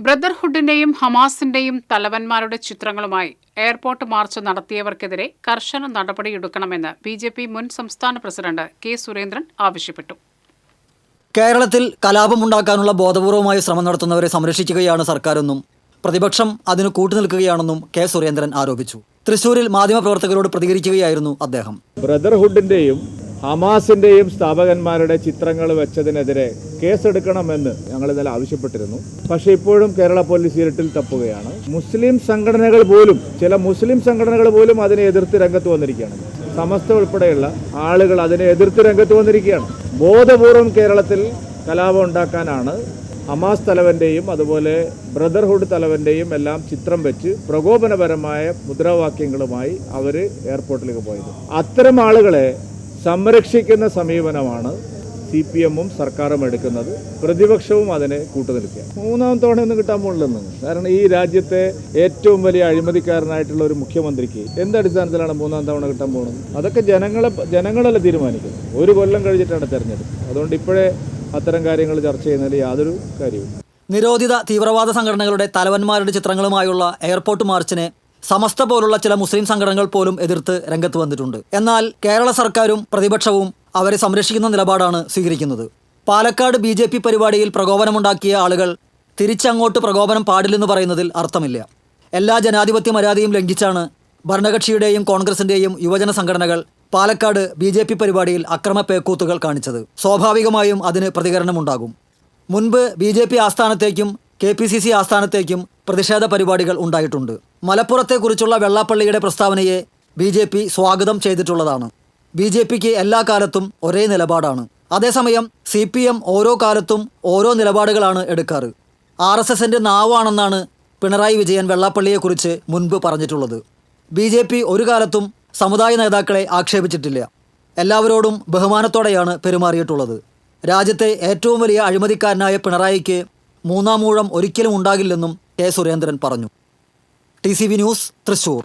ബ്രദർഹുഡിന്റെയും ഹമാസിന്റെയും തലവന്മാരുടെ ചിത്രങ്ങളുമായി airport March നടത്തിയവർക്കെതിരെ കർശന നടപടിയെടുക്കണമെന്ന് B J P മുൻ സംസ്ഥാന പ്രസിഡന്റ് കെ സുരേന്ദ്രൻ ആവശ്യപ്പെട്ടു. കേരളത്തിൽ കലാപമുണ്ടാക്കാനുള്ള ബോധപൂർവമായ ശ്രമം നടത്തുന്നവരെ സംരക്ഷിക്കുകയാണ് സർക്കാരെന്നും പ്രതിപക്ഷം അതിന് കൂട്ടുനിൽക്കുകയാണെന്നും കെ സുരേന്ദ്രൻ ആരോപിച്ചു. തൃശൂരിൽ മാധ്യമപ്രവർത്തകരോട് പ്രതികരിക്കുകയായിരുന്നു അദ്ദേഹം. ബ്രദർഹുഡിന്റെയും ഹമാസിന്റെയും സ്ഥാപകന്മാരുടെ ചിത്രങ്ങൾ വെച്ചതിനെതിരെ കേസെടുക്കണമെന്ന് ഞങ്ങൾ ഇന്നലെ ആവശ്യപ്പെട്ടിരുന്നു. പക്ഷേ ഇപ്പോഴും കേരള പോലീസ് ഇരട്ടിൽ തപ്പുകയാണ്. മുസ്ലിം സംഘടനകൾ പോലും ചില മുസ്ലിം സംഘടനകൾ പോലും അതിനെ എതിർത്ത് രംഗത്ത് വന്നിരിക്കുകയാണ്. സമസ്ത ഉൾപ്പെടെയുള്ള ആളുകൾ അതിനെ എതിർത്ത് രംഗത്ത് വന്നിരിക്കുകയാണ്. ബോധപൂർവം കേരളത്തിൽ കലാപം ഉണ്ടാക്കാനാണ് ഹമാസ് തലവന്റെയും അതുപോലെ ബ്രദർഹുഡ് തലവന്റെയും എല്ലാം ചിത്രം വെച്ച് പ്രകോപനപരമായ മുദ്രാവാക്യങ്ങളുമായി അവർ എയർപോർട്ടിലേക്ക് പോയത്. അത്തരം ആളുകളെ സംരക്ഷിക്കുന്ന സമീപനമാണ് സി പി എമ്മും സർക്കാരും എടുക്കുന്നത്. പ്രതിപക്ഷവും അതിനെ കൂട്ടുനിൽക്കുക. മൂന്നാം തവണയൊന്നും കിട്ടാൻ പോകുന്നില്ലെന്ന് കാരണം ഈ രാജ്യത്തെ ഏറ്റവും വലിയ അഴിമതിക്കാരനായിട്ടുള്ള ഒരു മുഖ്യമന്ത്രിക്ക് എന്ത് അടിസ്ഥാനത്തിലാണ് മൂന്നാം തവണ കിട്ടാൻ പോകുന്നത് അതൊക്കെ ജനങ്ങളെ ജനങ്ങളല്ല തീരുമാനിക്കുന്നത്. ഒരു കൊല്ലം കഴിഞ്ഞിട്ടാണ് തെരഞ്ഞെടുപ്പ്. അതുകൊണ്ട് ഇപ്പോഴേ അത്തരം കാര്യങ്ങൾ ചർച്ച ചെയ്യുന്നതിൽ യാതൊരു കാര്യവും നിരോധിത തീവ്രവാദ സംഘടനകളുടെ തലവന്മാരുടെ ചിത്രങ്ങളുമായുള്ള എയർപോർട്ട് മാർച്ചിനെ സമസ്ത പോലുള്ള ചില മുസ്ലിം സംഘടനകൾ പോലും എതിർത്ത് രംഗത്ത് വന്നിട്ടുണ്ട്. എന്നാൽ കേരള സർക്കാരും പ്രതിപക്ഷവും അവരെ സംരക്ഷിക്കുന്ന നിലപാടാണ് സ്വീകരിക്കുന്നത്. പാലക്കാട് ബി ജെ പി പരിപാടിയിൽ പ്രകോപനമുണ്ടാക്കിയ ആളുകൾ തിരിച്ചങ്ങോട്ട് പ്രകോപനം പാടില്ലെന്ന് പറയുന്നതിൽ അർത്ഥമില്ല. എല്ലാ ജനാധിപത്യ മര്യാദയും ലംഘിച്ചാണ് ഭരണകക്ഷിയുടെയും കോൺഗ്രസിന്റെയും യുവജന സംഘടനകൾ പാലക്കാട് ബി ജെ പി പരിപാടിയിൽ അക്രമ പേക്കൂത്തുകൾ കാണിച്ചത്. സ്വാഭാവികമായും അതിന് പ്രതികരണമുണ്ടാകും. മുൻപ് ബി ജെ പി ആസ്ഥാനത്തേക്കും കെ പി സി സി ആസ്ഥാനത്തേക്കും പ്രതിഷേധ പരിപാടികൾ ഉണ്ടായിട്ടുണ്ട്. മലപ്പുറത്തെക്കുറിച്ചുള്ള വെള്ളാപ്പള്ളിയുടെ പ്രസ്താവനയെ ബി ജെ പി സ്വാഗതം ചെയ്തിട്ടുള്ളതാണ്. ബി ജെ പിക്ക് എല്ലാ കാലത്തും ഒരേ നിലപാടാണ്. അതേസമയം സി പി എം ഓരോ കാലത്തും ഓരോ നിലപാടുകളാണ് എടുക്കാറ്. ആർ എസ് എസിന്റെ നാവാണെന്നാണ് പിണറായി വിജയൻ വെള്ളാപ്പള്ളിയെക്കുറിച്ച് മുൻപ് പറഞ്ഞിട്ടുള്ളത്. ബി ജെ പി ഒരു കാലത്തും സമുദായ നേതാക്കളെ ആക്ഷേപിച്ചിട്ടില്ല. എല്ലാവരോടും ബഹുമാനത്തോടെയാണ് പെരുമാറിയിട്ടുള്ളത്. രാജ്യത്തെ ഏറ്റവും വലിയ അഴിമതിക്കാരനായ പിണറായിക്ക് മൂന്നാം മൂഴം ഒരിക്കലും ഉണ്ടാകില്ലെന്നും കെ സുരേന്ദ്രൻ പറഞ്ഞു. T news Thrissur.